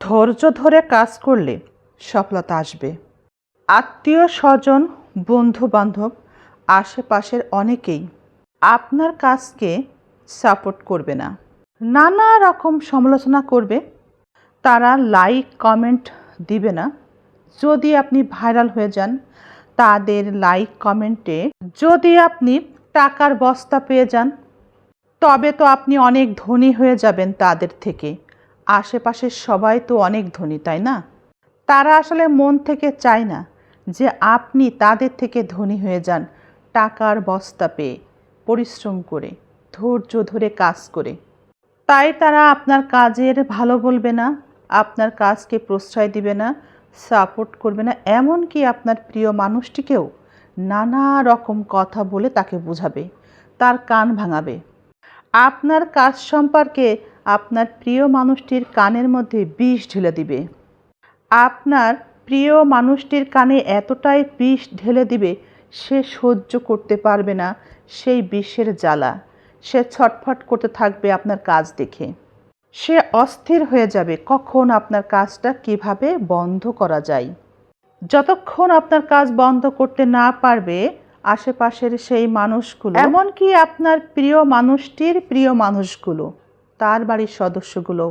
ধৈর্য ধরে কাজ করলে সফলতা আসবে। আত্মীয় স্বজন বন্ধু বান্ধব আশেপাশের অনেকেই আপনার কাজকে সাপোর্ট করবে না। নানা রকম সমালোচনা করবে। তারা লাইক, কমেন্ট দিবে না। যদি আপনি ভাইরাল হয়ে যান, তাদের লাইক, কমেন্টে যদি আপনি টাকার বস্তা পেয়ে যান, তবে তো আপনি অনেক ধনী হয়ে যাবেন তাদের থেকে। আশেপাশের সবাই তো অনেক ধনী, তাই না? তারা আসলে মন থেকে চায় না যে আপনি তাদের থেকে ধনী হয়ে যান, টাকার বস্তা পেয়ে, পরিশ্রম করে, ধৈর্য ধরে কাজ করে। তাই তারা আপনার কাজের ভালো বলবে না, আপনার কাজকে প্রশ্রয় দিবে না, সাপোর্ট করবে না, এমনকি আপনার প্রিয় মানুষটিকেও নানা রকম কথা বলে তাকে বোঝাবে, তার কান ভাঙাবে। আপনার কাজ সম্পর্কে আপনার প্রিয় মানুষটির কানের মধ্যে বিষ ঢেলে দিবে। আপনার প্রিয় মানুষটির কানে এতটাই বিষ ঢেলে দিবে, সে সহ্য করতে পারবে না সেই বিষের জ্বালা। সে ছটফট করতে থাকবে আপনার কাজ দেখে। সে অস্থির হয়ে যাবে কখন আপনার কাজটা কীভাবে বন্ধ করা যায়। যতক্ষণ আপনার কাজ বন্ধ করতে না পারবে আশেপাশের সেই মানুষগুলো, এমনকি আপনার প্রিয় মানুষটির প্রিয় মানুষগুলো তার বাড়ির সদস্যগুলো।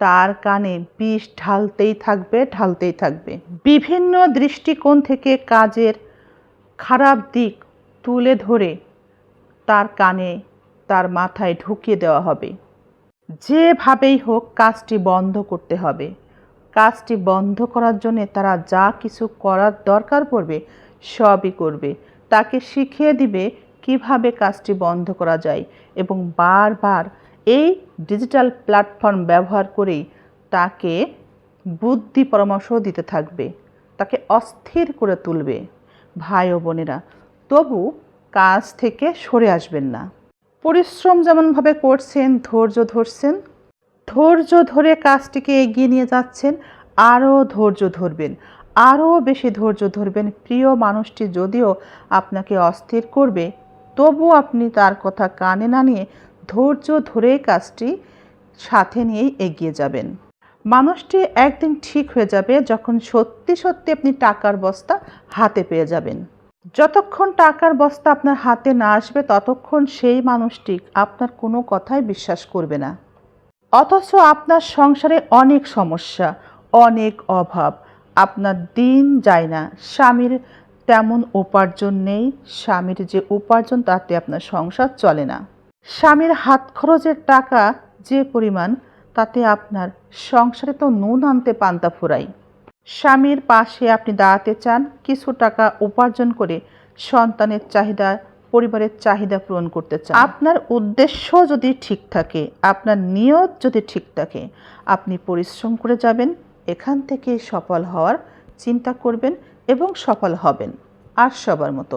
তার কানে বিষ ঢালতেই থাকবে ঢালতেই থাকবে। বিভিন্ন দৃষ্টিকোণ থেকে কাজের খারাপ দিক তুলে ধরে তার কানে, তার মাথায় ঢুকিয়ে দেওয়া হবে। যেভাবেই হোক কাজটি বন্ধ করতে হবে। কাজটি বন্ধ করার জন্যে তারা যা কিছু করার দরকার পড়বে, সবই করবে। তাকে শিখিয়ে দিবে কীভাবে কাজটি বন্ধ করা যায় এবং বারবার এই ডিজিটাল প্ল্যাটফর্ম ব্যবহার করেই তাকে বুদ্ধি পরামর্শ দিতে থাকবে, তাকে অস্থির করে তুলবে, ভাই ও বোনেরা। তবু কাজ থেকে সরে আসবেন না। পরিশ্রম যেমনভাবে করছেন, ধৈর্য ধরছেন, ধৈর্য ধরে কাজটিকে এগিয়ে নিয়ে যাচ্ছেন, আরও ধৈর্য ধরবেন, আরও বেশি ধৈর্য ধরবেন। প্রিয় মানুষটি যদিও আপনাকে অস্থির করবে, তবু আপনি তার কথা কানে না নিয়ে ধৈর্য ধরে কাজটি সাথে নিয়েই এগিয়ে যাবেন। মানুষটি একদিন ঠিক হয়ে যাবে যখন সত্যি সত্যি আপনি টাকার বস্তা হাতে পেয়ে যাবেন। যতক্ষণ টাকার বস্তা আপনার হাতে না আসবে, ততক্ষণ সেই মানুষটি আপনার কোনো কথায় বিশ্বাস করবে না। অথচ আপনার সংসারে অনেক সমস্যা, অনেক অভাব। আপনার দিন যায় না। স্বামীর তেমন উপার্জন নেই। স্বামীর যে উপার্জন, তাতে আপনার সংসার চলে না। স্বামীর হাত খরচের টাকা যে পরিমাণ, তাতে আপনার সংসারে তো নুন আনতে পান্তা ফুরাই। স্বামীর পাশে আপনি দাঁড়াতে চান, কিছু টাকা উপার্জন করে সন্তানের চাহিদা, পরিবারের চাহিদা পূরণ করতে চান। আপনার উদ্দেশ্য যদি ঠিক থাকে, আপনার নিয়ত যদি ঠিক থাকে, আপনি পরিশ্রম করে যাবেন, এখান থেকে সফল হওয়ার চিন্তা করবেন এবং সফল হবেন। আর সবার মতো,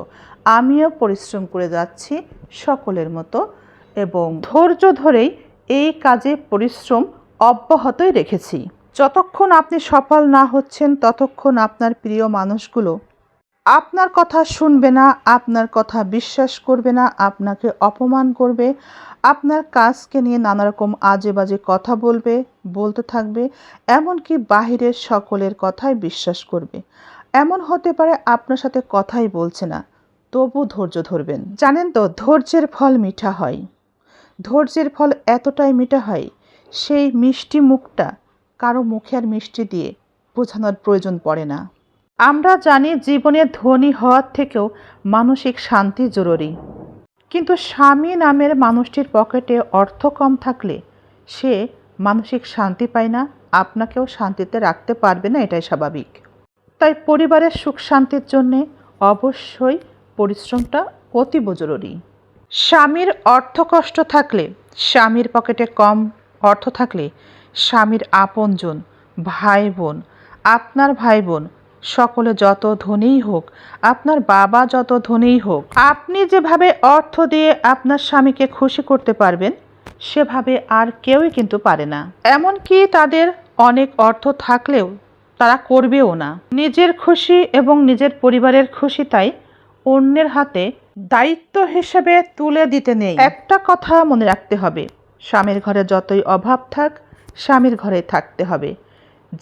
আমিও পরিশ্রম করে যাচ্ছি সকলের মতো। এবং ধৈর্য ধরেই এই কাজে পরিশ্রম অব্যাহতই রেখেছি। যতক্ষণ আপনি সফল না হচ্ছেন, ততক্ষণ আপনার প্রিয় মানুষগুলো আপনার কথা শুনবে না, আপনার কথা বিশ্বাস করবে না, আপনাকে অপমান করবে, আপনার কাজকে নিয়ে নানা রকম আজে বাজে কথা বলবে, বলতে থাকবে, এমনকি বাহিরের সকলের কথাই বিশ্বাস করবে। এমন হতে পারে আপনার সাথে কথাই বলছে না তবু ধৈর্য ধরবেন। জানেন তো, ধৈর্যের ফল মিঠা হয়। ধৈর্যের ফল এতটাই মিঠা হয়, সেই মিষ্টি মুখটা কারও মুখে আর মিষ্টি দিয়ে বোঝানোর প্রয়োজন পড়ে না। আমরা জানি জীবনে ধনী হওয়ার থেকেও মানসিক শান্তি জরুরি। কিন্তু স্বামী নামের মানুষটির পকেটে অর্থ কম থাকলে সে মানসিক শান্তি পায় না, আপনাকেও শান্তিতে রাখতে পারবে না, এটাই স্বাভাবিক। তাই পরিবারের সুখ শান্তির জন্যে অবশ্যই পরিশ্রমটা অতীব জরুরি। স্বামীর অর্থ কষ্ট থাকলে, স্বামীর পকেটে কম অর্থ থাকলে স্বামীর আপনজন ভাই বোন আপনার ভাই বোন সকলে যত ধনীই হোক, আপনার বাবা যত ধনীই হোক, আপনি যেভাবে অর্থ দিয়ে আপনার স্বামীকে খুশি করতে পারবেন, সেভাবে আর কেউই কিন্তু পারে না। এমনকি তাদের অনেক অর্থ থাকলেও তারা করবেও না। নিজের খুশি এবং নিজের পরিবারের খুশি তাই অন্যের হাতে দায়িত্ব হিসেবে তুলে দিতে নেই। একটা কথা মনে রাখতে হবে, স্বামীর ঘরে যতই অভাব থাক, স্বামীর ঘরে থাকতে হবে।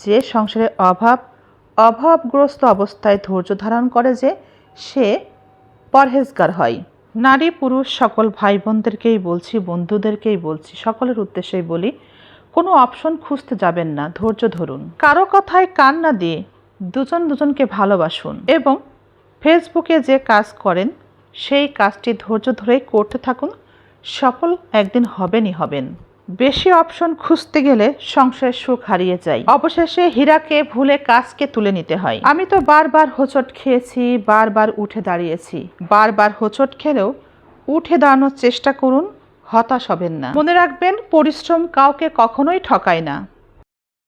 যে সংসারে অভাব, অভাবগ্রস্ত অবস্থায় ধৈর্য ধারণ করে যে সে পরহেজগার হয়। নারী, পুরুষ, সকল ভাই বোনদেরকেই বলছি, বন্ধুদেরকেই বলছি, সকলের উদ্দেশ্যেই বলি, কোনো অপশন খুঁজতে যাবেন না, ধৈর্য ধরুন। কারও কথায় কান না দিয়ে দুজন দুজনকে ভালোবাসুন এবং ফেসবুকে যে কাজ করেন সেই কাজটি ধৈর্য ধরে করতে থাকুন। সফল একদিন হবেনই হবেন। বেশি অপশন খুঁজতে গেলে সংসারের সুখ হারিয়ে যায়। অবশেষে হীরাকে ভুলে কাজকে তুলে নিতে হয়। আমি তো বারবার হোঁচট খেয়েছি, বারবার উঠে দাঁড়িয়েছি। বারবার হোঁচট খেলেও উঠে দাঁড়ানোর চেষ্টা করুন, হতাশ হবেন না। মনে রাখবেন, পরিশ্রম কাউকে কখনোই ঠকায় না।